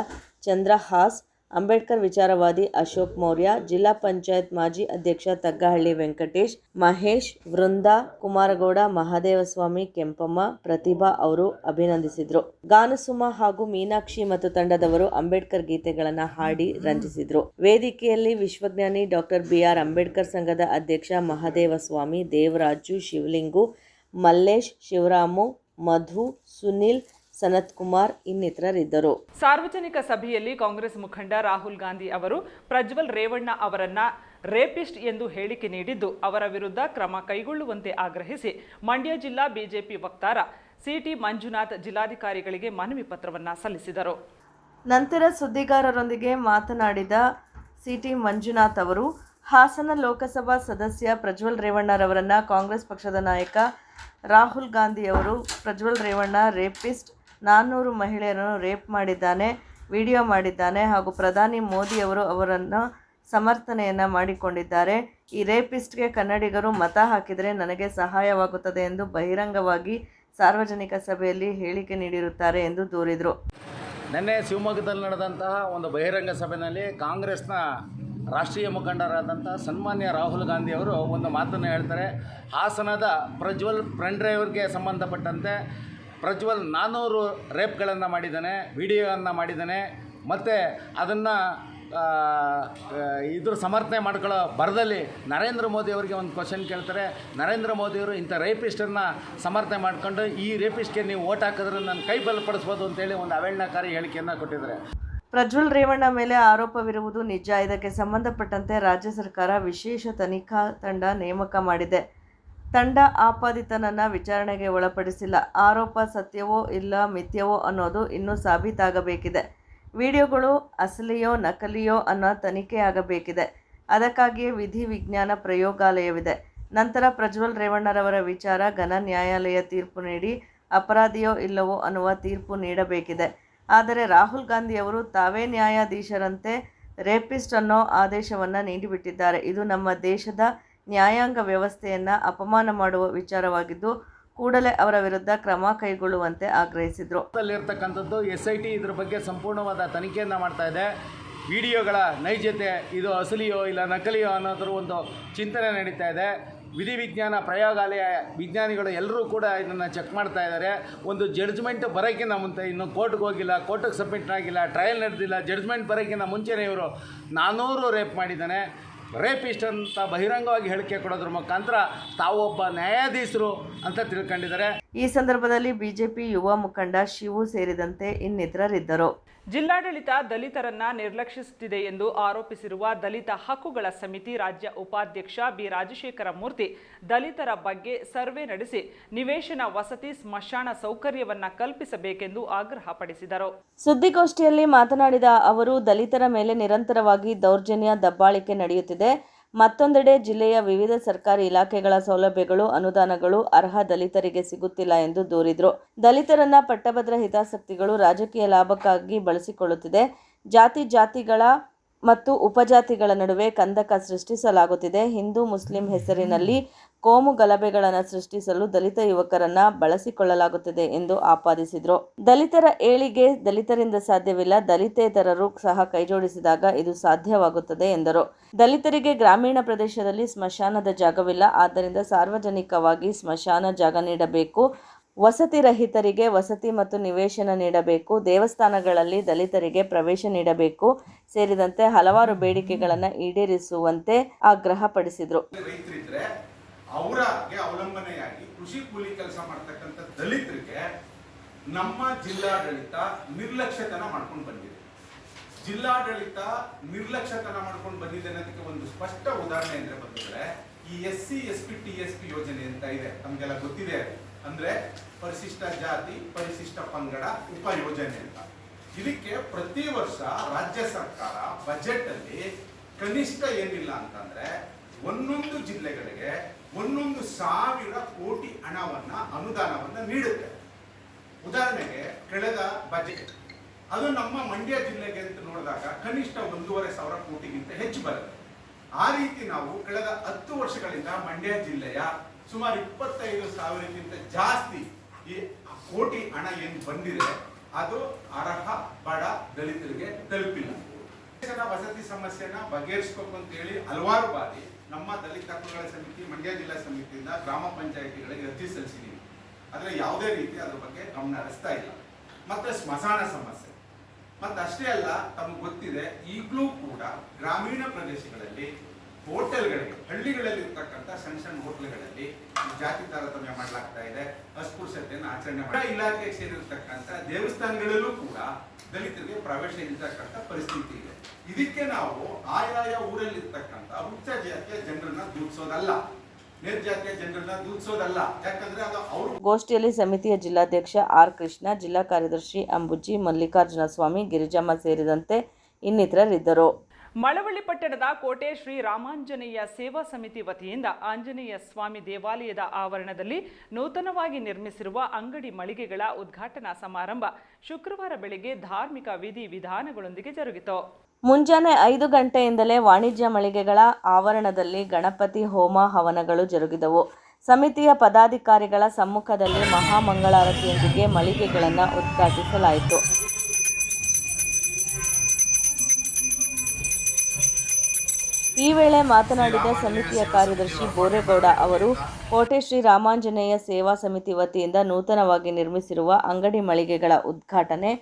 Speaker 1: ಚಂದ್ರಹಾಸ್ ಅಂಬೇಡ್ಕರ್ ವಿಚಾರವಾದಿ ಅಶೋಕ್ ಮೌರ್ಯ ಜಿಲ್ಲಾ ಪಂಚಾಯತ್ ಮಾಜಿ ಅಧ್ಯಕ್ಷ ತಗ್ಗಹಳ್ಳಿ ವೆಂಕಟೇಶ್ ಮಹೇಶ್ ವೃಂದಾ ಕುಮಾರಗೌಡ ಮಹಾದೇವಸ್ವಾಮಿ ಕೆಂಪಮ್ಮ ಪ್ರತಿಭಾ ಅವರು ಅಭಿನಂದಿಸಿದರು ಗಾನಸುಮ ಹಾಗೂ ಮೀನಾಕ್ಷಿ ಮತ್ತು ತಂಡದವರು ಅಂಬೇಡ್ಕರ್ ಗೀತೆಗಳನ್ನು ಹಾಡಿ ರಂಜಿಸಿದರು ವೇದಿಕೆಯಲ್ಲಿ ವಿಶ್ವಜ್ಞಾನಿ ಡಾಕ್ಟರ್ ಬಿ ಆರ್ ಅಂಬೇಡ್ಕರ್ ಸಂಘದ ಅಧ್ಯಕ್ಷ ಮಹಾದೇವಸ್ವಾಮಿ ದೇವರಾಜು ಶಿವಲಿಂಗು ಮಲ್ಲೇಶ್ ಶಿವರಾಮು ಮಧು ಸುನಿಲ್ ಸನತ್ ಕುಮಾರ್ ಇನ್ನಿತರರಿದ್ದರು
Speaker 2: ಸಾರ್ವಜನಿಕ ಸಭೆಯಲ್ಲಿ ಕಾಂಗ್ರೆಸ್ ಮುಖಂಡ ರಾಹುಲ್ ಗಾಂಧಿ ಅವರು ಪ್ರಜ್ವಲ್ ರೇವಣ್ಣ ಅವರನ್ನ ರೇಪಿಸ್ಟ್ ಎಂದು ಹೇಳಿಕೆ ನೀಡಿದ್ದು ಅವರ ವಿರುದ್ಧ ಕ್ರಮ ಕೈಗೊಳ್ಳುವಂತೆ ಆಗ್ರಹಿಸಿ ಮಂಡ್ಯ ಜಿಲ್ಲಾ ಬಿಜೆಪಿ ವಕ್ತಾರ ಸಿಟಿ ಮಂಜುನಾಥ್ ಜಿಲ್ಲಾಧಿಕಾರಿಗಳಿಗೆ ಮನವಿ ಪತ್ರವನ್ನು ಸಲ್ಲಿಸಿದರು
Speaker 1: ನಂತರ ಸುದ್ದಿಗಾರರೊಂದಿಗೆ ಮಾತನಾಡಿದ ಸಿಟಿ ಮಂಜುನಾಥ್ ಅವರು ಹಾಸನ ಲೋಕಸಭಾ ಸದಸ್ಯ ಪ್ರಜ್ವಲ್ ರೇವಣ್ಣರವರನ್ನು ಕಾಂಗ್ರೆಸ್ ಪಕ್ಷದ ನಾಯಕ ರಾಹುಲ್ ಗಾಂಧಿ ಅವರು ಪ್ರಜ್ವಲ್ ರೇವಣ್ಣ ರೇಪಿಸ್ಟ್ ನಾನ್ನೂರು ಮಹಿಳೆಯರನ್ನು ರೇಪ್ ಮಾಡಿದ್ದಾನೆ ವಿಡಿಯೋ ಮಾಡಿದ್ದಾನೆ ಹಾಗೂ ಪ್ರಧಾನಿ ಮೋದಿಯವರು ಅವರನ್ನು ಸಮರ್ಥನೆಯನ್ನು ಮಾಡಿಕೊಂಡಿದ್ದಾರೆ ಈ ರೇಪಿಸ್ಟ್ಗೆ ಕನ್ನಡಿಗರು ಮತ ಹಾಕಿದರೆ ನನಗೆ ಸಹಾಯವಾಗುತ್ತದೆ ಎಂದು ಬಹಿರಂಗವಾಗಿ ಸಾರ್ವಜನಿಕ ಸಭೆಯಲ್ಲಿ ಹೇಳಿಕೆ ನೀಡಿರುತ್ತಾರೆ ಎಂದು ದೂರಿದರು
Speaker 5: ನಿನ್ನೆ ಶಿವಮೊಗ್ಗದಲ್ಲಿ ನಡೆದಂತಹ ಒಂದು ಬಹಿರಂಗ ಸಭೆಯಲ್ಲಿ ಕಾಂಗ್ರೆಸ್ನ ರಾಷ್ಟ್ರೀಯ ಮುಖಂಡರಾದಂಥ ಸನ್ಮಾನ್ಯ ರಾಹುಲ್ ಗಾಂಧಿ ಅವರು ಒಂದು ಮಾತನ್ನು ಹೇಳ್ತಾರೆ ಹಾಸನದ ಪ್ರಜ್ವಲ್ ಪ್ರೆಂಡ್ರೆಯವರಿಗೆ ಸಂಬಂಧಪಟ್ಟಂತೆ ಪ್ರಜ್ವಲ್ ನಾನ್ನೂರು ರೇಪ್ಗಳನ್ನು ಮಾಡಿದ್ದಾನೆ ವಿಡಿಯೋಗಳನ್ನು ಮಾಡಿದ್ದಾನೆ ಮತ್ತು ಅದನ್ನು ಇದ್ರ ಸಮರ್ಥನೆ ಮಾಡ್ಕೊಳ್ಳೋ ಬರದಲ್ಲಿ ನರೇಂದ್ರ ಮೋದಿ ಅವರಿಗೆ ಒಂದು ಕ್ವಶನ್ ಕೇಳ್ತಾರೆ ನರೇಂದ್ರ ಮೋದಿಯವರು ಇಂಥ ರೇಪಿಸ್ಟನ್ನು ಸಮರ್ಥನೆ ಮಾಡಿಕೊಂಡು ಈ ರೇಪಿಸ್ಟ್ಗೆ ನೀವು ಓಟ್ ಹಾಕಿದ್ರೆ ನಾನು ಕೈ ಬಲಪಡಿಸ್ಬೋದು ಅಂತೇಳಿ ಒಂದು ಅವೇಳನಕಾರಿ ಹೇಳಿಕೆಯನ್ನು ಕೊಟ್ಟಿದ್ದಾರೆ
Speaker 1: ಪ್ರಜ್ವಲ್ ರೇವಣ್ಣ ಮೇಲೆ ಆರೋಪವಿರುವುದು ನಿಜ ಇದಕ್ಕೆ ಸಂಬಂಧಪಟ್ಟಂತೆ ರಾಜ್ಯ ಸರ್ಕಾರ ವಿಶೇಷ ತನಿಖಾ ತಂಡ ನೇಮಕ ಮಾಡಿದೆ ತಂಡ ಆಪಾದಿತನನ್ನ ವಿಚಾರಣೆಗೆ ಒಳಪಡಿಸಿಲ್ಲ ಆರೋಪ ಸತ್ಯವೋ ಇಲ್ಲ ಮಿಥ್ಯವೋ ಅನ್ನೋದು ಇನ್ನೂ ಸಾಬೀತಾಗಬೇಕಿದೆ ವಿಡಿಯೋಗಳು ಅಸಲಿಯೋ ನಕಲಿಯೋ ಅನ್ನೋ ತನಿಖೆ ಆಗಬೇಕಿದೆ ಅದಕ್ಕಾಗಿಯೇ ವಿಧಿ ವಿಜ್ಞಾನ ಪ್ರಯೋಗಾಲಯವಿದೆ ನಂತರ ಪ್ರಜ್ವಲ್ ರೇವಣ್ಣರವರ ವಿಚಾರ ಘನ ನ್ಯಾಯಾಲಯ ತೀರ್ಪು ನೀಡಿ ಅಪರಾಧಿಯೋ ಇಲ್ಲವೋ ಅನ್ನುವ ತೀರ್ಪು ನೀಡಬೇಕಿದೆ ಆದರೆ ರಾಹುಲ್ ಗಾಂಧಿಯವರು ತಾವೇ ನ್ಯಾಯಾಧೀಶರಂತೆ ರೇಪಿಸ್ಟ್ ಅನ್ನೋ ಆದೇಶವನ್ನು ನೀಡಿಬಿಟ್ಟಿದ್ದಾರೆ ಇದು ನಮ್ಮ ದೇಶದ ನ್ಯಾಯಾಂಗ ವ್ಯವಸ್ಥೆಯನ್ನು ಅಪಮಾನ ಮಾಡುವ ವಿಚಾರವಾಗಿದ್ದು ಕೂಡಲೇ ಅವರ ವಿರುದ್ಧ ಕ್ರಮ ಕೈಗೊಳ್ಳುವಂತೆ ಆಗ್ರಹಿಸಿದರು ಅಲ್ಲಿರ್ತಕ್ಕಂಥದ್ದು ಎಸ್ ಐ ಟಿ ಇದ್ರ ಬಗ್ಗೆ ಸಂಪೂರ್ಣವಾದ ತನಿಖೆಯನ್ನು ಮಾಡ್ತಾ
Speaker 5: ಇದೆ ವಿಡಿಯೋಗಳ ನೈಜತೆ ಇದು ಅಸಲಿಯೋ ಇಲ್ಲ ನಕಲಿಯೋ ಅನ್ನೋದ್ರ ಒಂದು ಚಿಂತನೆ ನಡೀತಾ ಇದೆ ವಿಧಿವಿಜ್ಞಾನ ಪ್ರಯೋಗಾಲಯ ವಿಜ್ಞಾನಿಗಳು ಎಲ್ಲರೂ ಕೂಡ ಇದನ್ನು ಚೆಕ್ ಮಾಡ್ತಾ ಇದ್ದಾರೆ ಒಂದು ಜಡ್ಜ್ಮೆಂಟ್ ಬರೋಕ್ಕಿಂತ ಮುಂಚೆ ಇನ್ನು ಕೋರ್ಟ್ಗೆ ಹೋಗಿಲ್ಲ ಕೋರ್ಟಿಗೆ ಸಬ್ಮಿಟ್ ಆಗಿಲ್ಲ ಟ್ರಯಲ್ ನಡೆದಿಲ್ಲ ಜಡ್ಜ್ಮೆಂಟ್ ಬರೋಕ್ಕಿಂತ ಮುಂಚೆನೇ ಇವರು ನಾನ್ನೂರು ರೇಪ್ ಮಾಡಿದ್ದಾನೆ ರೇಪಿಸ್ಟ್ ಅಂತ ಬಹಿರಂಗವಾಗಿ ಹೇಳಿಕೆ ಕೊಡೋದ್ರ ಮುಖಾಂತರ
Speaker 2: ತಾವೊಬ್ಬ ನ್ಯಾಯಾಧೀಶರು ಅಂತ ತಿಳ್ಕೊಂಡಿದ್ದಾರೆ
Speaker 1: ಈ ಸಂದರ್ಭದಲ್ಲಿ ಬಿಜೆಪಿ ಯುವ ಮುಖಂಡ ಶಿವು ಸೇರಿದಂತೆ ಇನ್ನಿತರರಿದ್ದರು
Speaker 2: ಜಿಲ್ಲಾಡಳಿತ ದಲಿತರನ್ನ ನಿರ್ಲಕ್ಷಿಸುತ್ತಿದೆ ಎಂದು ಆರೋಪಿಸಿರುವ ದಲಿತ ಹಕ್ಕುಗಳ ಸಮಿತಿ ರಾಜ್ಯ ಉಪಾಧ್ಯಕ್ಷ ಬಿ ರಾಜಶೇಖರ ಮೂರ್ತಿ ದಲಿತರ ಬಗ್ಗೆ ಸರ್ವೆ ನಡೆಸಿ ನಿವೇಶನ ವಸತಿ ಸ್ಮಶಾನ ಸೌಕರ್ಯವನ್ನ ಕಲ್ಪಿಸಬೇಕೆಂದು ಆಗ್ರಹಪಡಿಸಿದರು
Speaker 1: ಸುದ್ದಿಗೋಷ್ಠಿಯಲ್ಲಿ ಮಾತನಾಡಿದ ಅವರು ದಲಿತರ ಮೇಲೆ ನಿರಂತರವಾಗಿ ದೌರ್ಜನ್ಯ ದಬ್ಬಾಳಿಕೆ ನಡೆಯುತ್ತಿದೆ ಮತ್ತೊಂದೆಡೆ ಜಿಲ್ಲೆಯ ವಿವಿಧ ಸರ್ಕಾರಿ ಇಲಾಖೆಗಳ ಸೌಲಭ್ಯಗಳು ಅನುದಾನಗಳು ಅರ್ಹ ದಲಿತರಿಗೆ ಸಿಗುತ್ತಿಲ್ಲ ಎಂದು ದೂರಿದರು ದಲಿತರನ್ನ ಪಟ್ಟಭದ್ರ ಹಿತಾಸಕ್ತಿಗಳು ರಾಜಕೀಯ ಲಾಭಕ್ಕಾಗಿ ಬಳಸಿಕೊಳ್ಳುತ್ತಿದೆ ಜಾತಿ ಜಾತಿಗಳ ಮತ್ತು ಉಪಜಾತಿಗಳ ನಡುವೆ ಕಂದಕ ಸೃಷ್ಟಿಸಲಾಗುತ್ತಿದೆ ಹಿಂದೂ ಮುಸ್ಲಿಂ ಹೆಸರಿನಲ್ಲಿ ಕೋಮು ಗಲಭೆಗಳನ್ನು ಸೃಷ್ಟಿಸಲು ದಲಿತ ಯುವಕರನ್ನ ಬಳಸಿಕೊಳ್ಳಲಾಗುತ್ತದೆ ಎಂದು ಆಪಾದಿಸಿದರು ದಲಿತರ ಏಳಿಗೆ ದಲಿತರಿಂದ ಸಾಧ್ಯವಿಲ್ಲ ದಲಿತೇತರರು ಸಹ ಕೈಜೋಡಿಸಿದಾಗ ಇದು ಸಾಧ್ಯವಾಗುತ್ತದೆ ಎಂದರು ದಲಿತರಿಗೆ ಗ್ರಾಮೀಣ ಪ್ರದೇಶದಲ್ಲಿ ಸ್ಮಶಾನದ ಜಾಗವಿಲ್ಲ ಆದ್ದರಿಂದ ಸಾರ್ವಜನಿಕವಾಗಿ ಸ್ಮಶಾನ ಜಾಗ ನೀಡಬೇಕು ವಸತಿ ರಹಿತರಿಗೆ ವಸತಿ ಮತ್ತು ನಿವೇಶನ ನೀಡಬೇಕು ದೇವಸ್ಥಾನಗಳಲ್ಲಿ ದಲಿತರಿಗೆ ಪ್ರವೇಶ ನೀಡಬೇಕು ಸೇರಿದಂತೆ ಹಲವಾರು ಬೇಡಿಕೆಗಳನ್ನು ಈಡೇರಿಸುವಂತೆ ಆಗ್ರಹಪಡಿಸಿದರು
Speaker 6: ಅವರಿಗೆ ಅವಲಂಬನೆಯಾಗಿ ಕೃಷಿ ಕೂಲಿ ಕೆಲಸ ಮಾಡ್ತಕ್ಕಂಥ ದಲಿತರಿಗೆ ನಮ್ಮ ಜಿಲ್ಲಾಡಳಿತ ನಿರ್ಲಕ್ಷ್ಯತನ ಮಾಡ್ಕೊಂಡು ಬಂದಿದೆ ಜಿಲ್ಲಾಡಳಿತ ನಿರ್ಲಕ್ಷ್ಯತನ ಮಾಡ್ಕೊಂಡು ಬಂದಿದೆ ಅನ್ನೋದಕ್ಕೆ ಒಂದು ಸ್ಪಷ್ಟ ಉದಾಹರಣೆ ಅಂದರೆ ಬಂದಿದ್ರೆ ಈ S C S P T S P ಯೋಜನೆ ಅಂತ ಇದೆ ನಮಗೆಲ್ಲ ಗೊತ್ತಿದೆ ಅಂದ್ರೆ ಪರಿಶಿಷ್ಟ ಜಾತಿ ಪರಿಶಿಷ್ಟ ಪಂಗಡ ಉಪ ಯೋಜನೆ ಅಂತ ಇದಕ್ಕೆ ಪ್ರತಿ ವರ್ಷ ರಾಜ್ಯ ಸರ್ಕಾರ ಬಜೆಟ್ ಅಲ್ಲಿ ಕನಿಷ್ಠ ಏನಿಲ್ಲ ಅಂತಂದ್ರೆ ಒಂದೊಂದು ಜಿಲ್ಲೆಗಳಿಗೆ ಒಂದೊಂದು ಸಾವಿರ ಕೋಟಿ ಹಣವನ್ನ ಅನುದಾನವನ್ನ ನೀಡುತ್ತೆ ಉದಾಹರಣೆಗೆ ಕಳೆದ ಬಜೆಟ್ ಅದು ನಮ್ಮ ಮಂಡ್ಯ ಜಿಲ್ಲೆಗೆ ಅಂತ ನೋಡಿದಾಗ ಕನಿಷ್ಠ ಒಂದೂವರೆ ಸಾವಿರ ಕೋಟಿಗಿಂತ ಹೆಚ್ಚು ಬರುತ್ತೆ ಆ ರೀತಿ ನಾವು ಕಳೆದ ಹತ್ತು ವರ್ಷಗಳಿಂದ ಮಂಡ್ಯ ಜಿಲ್ಲೆಯ ಸುಮಾರು ಇಪ್ಪತ್ತೈದು ಸಾವಿರಕ್ಕಿಂತ ಜಾಸ್ತಿ ಈ ಕೋಟಿ ಹಣ ಏನು ಬಂದಿದೆ ಅದು ಅರ್ಹ ಬಡ ದಲಿತರಿಗೆ ತಲುಪಿಲ್ಲ ವಸತಿ ಸಮಸ್ಯೆನ ಬಗೆಹರಿಸ್ಬೇಕು ಹೇಳಿ ಹಲವಾರು ಬಾರಿ ನಮ್ಮ ದಲಿತ ಹಕ್ಕುಗಳ ಸಮಿತಿ ಮಂಡ್ಯ ಜಿಲ್ಲಾ ಸಮಿತಿಯಿಂದ ಗ್ರಾಮ ಪಂಚಾಯಿತಿಗಳಿಗೆ ಅರ್ಜಿ ಸಲ್ಲಿಸಿದ್ದೀವಿ ಆದರೆ ಯಾವುದೇ ರೀತಿ ಅದರ ಬಗ್ಗೆ ಗಮನ ಹರಿಸ್ತಾ ಇಲ್ಲ ಮತ್ತೆ ಸ್ಮಶಾನ ಸಮಸ್ಯೆ ಮತ್ತಷ್ಟೇ ಅಷ್ಟೇ ಅಲ್ಲ ತಮಗೆ ಗೊತ್ತಿದೆ ಈಗಲೂ ಕೂಡ ಗ್ರಾಮೀಣ ಪ್ರದೇಶಗಳಲ್ಲಿ ಹೋಟೆಲ್ಗಳಿಗೆ ಹಳ್ಳಿಗಳಲ್ಲಿ ಇರ್ತಕ್ಕಂಥ ಸಣ್ಣ ಸಣ್ಣ ಹೋಟೆಲ್ಗಳಲ್ಲಿ ಜಾತಿ ತಾರತಮ್ಯ ಮಾಡಲಾಗ್ತಾ ಇದೆ ಅಸ್ಪೃಶ್ಯತೆಯನ್ನು ಆಚರಣೆ ಮಾಡಿ ಇಲಾಖೆಗೆ ಸೇರಿರ್ತಕ್ಕಂಥ ದೇವಸ್ಥಾನಗಳಲ್ಲೂ ಕೂಡ ದಲಿತರಿಗೆ ಪ್ರವೇಶ ಇರ್ತಕ್ಕಂಥ ಪರಿಸ್ಥಿತಿ ಇದೆ ಇದಕ್ಕೆ ನಾವು ಆಯಾಯ ಊರಲ್ಲಿರ್ತಕ್ಕಂಥ ಉಚ್ಚ ಜಾತಿಯ ಜನರನ್ನ ದೂಡಿಸೋದಲ್ಲ
Speaker 1: ಗೋಷ್ಠಿಯಲ್ಲಿ ಸಮಿತಿಯ ಜಿಲ್ಲಾಧ್ಯಕ್ಷ ಆರ್ ಕೃಷ್ಣ ಜಿಲ್ಲಾ ಕಾರ್ಯದರ್ಶಿ ಅಂಬುಜಿ ಮಲ್ಲಿಕಾರ್ಜುನ ಸ್ವಾಮಿ ಗಿರಿಜಮ್ಮ ಸೇರಿದಂತೆ ಇನ್ನಿತರರಿದ್ದರು
Speaker 2: ಮಳವಳ್ಳಿ ಪಟ್ಟಣದ ಕೋಟೆ ಶ್ರೀ ರಾಮಾಂಜನೇಯ ಸೇವಾ ಸಮಿತಿ ವತಿಯಿಂದ ಆಂಜನೇಯ ಸ್ವಾಮಿ ದೇವಾಲಯದ ಆವರಣದಲ್ಲಿ ನೂತನವಾಗಿ ನಿರ್ಮಿಸಿರುವ ಅಂಗಡಿ ಮಳಿಗೆಗಳ ಉದ್ಘಾಟನಾ ಸಮಾರಂಭ ಶುಕ್ರವಾರ ಬೆಳಗ್ಗೆ ಧಾರ್ಮಿಕ ವಿಧಿ ವಿಧಾನಗಳೊಂದಿಗೆ ಜರುಗಿತು
Speaker 1: ಮುಂಜಾನೆ ಐದು ಗಂಟೆಯಿಂದಲೇ ವಾಣಿಜ್ಯ ಮಳಿಗೆಗಳ ಆವರಣದಲ್ಲಿ ಗಣಪತಿ ಹೋಮ ಹವನಗಳು ಜರುಗಿದವು ಸಮಿತಿಯ ಪದಾಧಿಕಾರಿಗಳ ಸಮ್ಮುಖದಲ್ಲಿ ಮಹಾಮಂಗಳಾರತಿಯೊಂದಿಗೆ ಮಳಿಗೆಗಳನ್ನು ಉದ್ಘಾಟಿಸಲಾಯಿತು ಈ ವೇಳೆ ಮಾತನಾಡಿದ ಸಮಿತಿಯ ಕಾರ್ಯದರ್ಶಿ ಬೋರೇಗೌಡ ಅವರು ಕೋಟೆ ಶ್ರೀ ರಾಮಾಂಜನೇಯ ಸೇವಾ ಸಮಿತಿ ವತಿಯಿಂದ ನೂತನವಾಗಿ ನಿರ್ಮಿಸಿರುವ ಅಂಗಡಿ ಮಳಿಗೆಗಳ ಉದ್ಘಾಟನೆ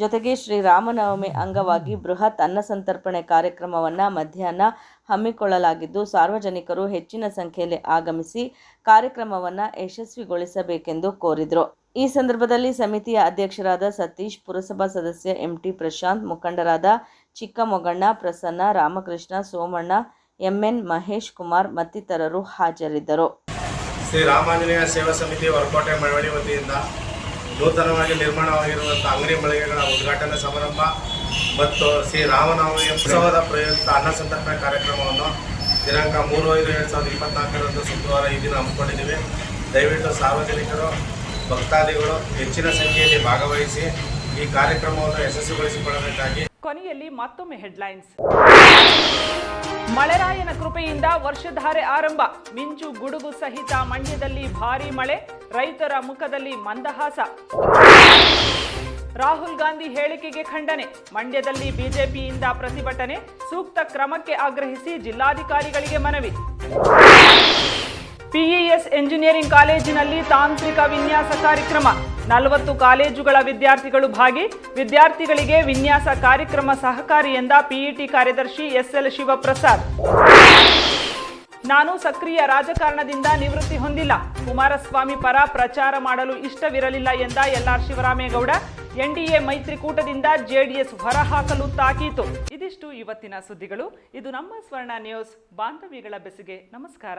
Speaker 1: ಜೊತೆಗೆ ಶ್ರೀರಾಮನವಮಿ ಅಂಗವಾಗಿ ಬೃಹತ್ ಅನ್ನ ಸಂತರ್ಪಣೆ ಕಾರ್ಯಕ್ರಮವನ್ನು ಮಧ್ಯಾಹ್ನ ಹಮ್ಮಿಕೊಳ್ಳಲಾಗಿದ್ದು ಸಾರ್ವಜನಿಕರು ಹೆಚ್ಚಿನ ಸಂಖ್ಯೆಯಲ್ಲಿ ಆಗಮಿಸಿ ಕಾರ್ಯಕ್ರಮವನ್ನು ಯಶಸ್ವಿಗೊಳಿಸಬೇಕೆಂದು ಕೋರಿದರು ಈ ಸಂದರ್ಭದಲ್ಲಿ ಸಮಿತಿಯ ಅಧ್ಯಕ್ಷರಾದ ಸತೀಶ್ ಪುರಸಭಾ ಸದಸ್ಯ ಎಂಟಿ ಪ್ರಶಾಂತ್ ಮುಖಂಡರಾದ ಚಿಕ್ಕಮೊಗಣ್ಣ ಪ್ರಸನ್ನ ರಾಮಕೃಷ್ಣ ಸೋಮಣ್ಣ ಎಂಎನ್ ಮಹೇಶ್ ಕುಮಾರ್ ಮತ್ತಿತರರು ಹಾಜರಿದ್ದರು
Speaker 6: ಶ್ರೀ ರಾಮಾಂಜನೇಯ ಸೇವಾ ಸಮಿತಿ ಹೊರಕೋಟೆ ಮಳವಳ್ಳಿ ವತಿಯಿಂದ ನೂತನವಾಗಿ ನಿರ್ಮಾಣವಾಗಿರುವಂಥ ಅಂಗಡಿ ಮಳಿಗೆಗಳ ಉದ್ಘಾಟನೆ ಸಮಾರಂಭ ಮತ್ತು ಶ್ರೀ ರಾಮನವಮಿ ಉತ್ಸವದ ಪ್ರಯುಕ್ತ ಅನ್ನ ಸಂತರ್ಪಣೆ ಕಾರ್ಯಕ್ರಮವನ್ನು ದಿನಾಂಕ ಮೂರು ಐದು ಎರಡು ಸಾವಿರದ ಇಪ್ಪತ್ನಾಲ್ಕರಂದು ಶುಕ್ರವಾರ ಈ ದಿನ ಹಮ್ಮಿಕೊಂಡಿದ್ದೀವಿ ದಯವಿಟ್ಟು ಸಾರ್ವಜನಿಕರು ಭಕ್ತಾದಿಗಳು ಹೆಚ್ಚಿನ ಸಂಖ್ಯೆಯಲ್ಲಿ ಭಾಗವಹಿಸಿ ಈ ಕಾರ್ಯಕ್ರಮವನ್ನು ಯಶಸ್ವಿಗೊಳಿಸಿಕೊಳ್ಳಬೇಕಾಗಿ
Speaker 2: ಕೊನೆಯಲ್ಲಿ ಮತ್ತೊಮ್ಮೆ ಹೆಡ್ಲೈನ್ಸ್ ಮಳೆರಾಯನ ಕೃಪೆಯಿಂದ ವರ್ಷಧಾರೆ ಆರಂಭ ಮಿಂಚು ಗುಡುಗು ಸಹಿತ ಮಂಡ್ಯದಲ್ಲಿ ಭಾರಿ ಮಳೆ ರೈತರ ಮುಖದಲ್ಲಿ ಮಂದಹಾಸ ರಾಹುಲ್ ಗಾಂಧಿ ಹೇಳಿಕೆಗೆ ಖಂಡನೆ ಮಂಡ್ಯದಲ್ಲಿ ಬಿಜೆಪಿಯಿಂದ ಪ್ರತಿಭಟನೆ ಸೂಕ್ತ ಕ್ರಮಕ್ಕೆ ಆಗ್ರಹಿಸಿ ಜಿಲ್ಲಾಧಿಕಾರಿಗಳಿಗೆ ಮನವಿ ಪಿಇಎಸ್ ಎಂಜಿನಿಯರಿಂಗ್ ಕಾಲೇಜಿನಲ್ಲಿ ತಾಂತ್ರಿಕ ವಿನ್ಯಾಸ ಕಾರ್ಯಕ್ರಮ ನಲವತ್ತು ಕಾಲೇಜುಗಳ ವಿದ್ಯಾರ್ಥಿಗಳು ಭಾಗಿ ವಿದ್ಯಾರ್ಥಿಗಳಿಗೆ ವಿನ್ಯಾಸ ಕಾರ್ಯಕ್ರಮ ಸಹಕಾರಿ ಎಂದ ಪಿಇಟಿ ಕಾರ್ಯದರ್ಶಿ ಎಸ್ಎಲ್ ಶಿವಪ್ರಸಾದ್ ನಾನು ಸಕ್ರಿಯ ರಾಜಕಾರಣದಿಂದ ನಿವೃತ್ತಿ ಹೊಂದಿಲ್ಲ ಕುಮಾರಸ್ವಾಮಿ ಪರ ಪ್ರಚಾರ ಮಾಡಲು ಇಷ್ಟವಿರಲಿಲ್ಲ ಎಂದ ಎಲ್ಆರ್ ಶಿವರಾಮೇಗೌಡ ಎನ್ಡಿಎ ಮೈತ್ರಿಕೂಟದಿಂದ ಜೆಡಿಎಸ್ ಹೊರಹಾಕಲು ತಾಕೀತು ಇದಿಷ್ಟು ಇವತ್ತಿನ ಸುದ್ದಿಗಳು ಇದು ನಮ್ಮ ಸ್ವರ್ಣ ನ್ಯೂಸ್ ಬಾಂಧವ್ಯಗಳ ಬೆಸಿಗೆ ನಮಸ್ಕಾರ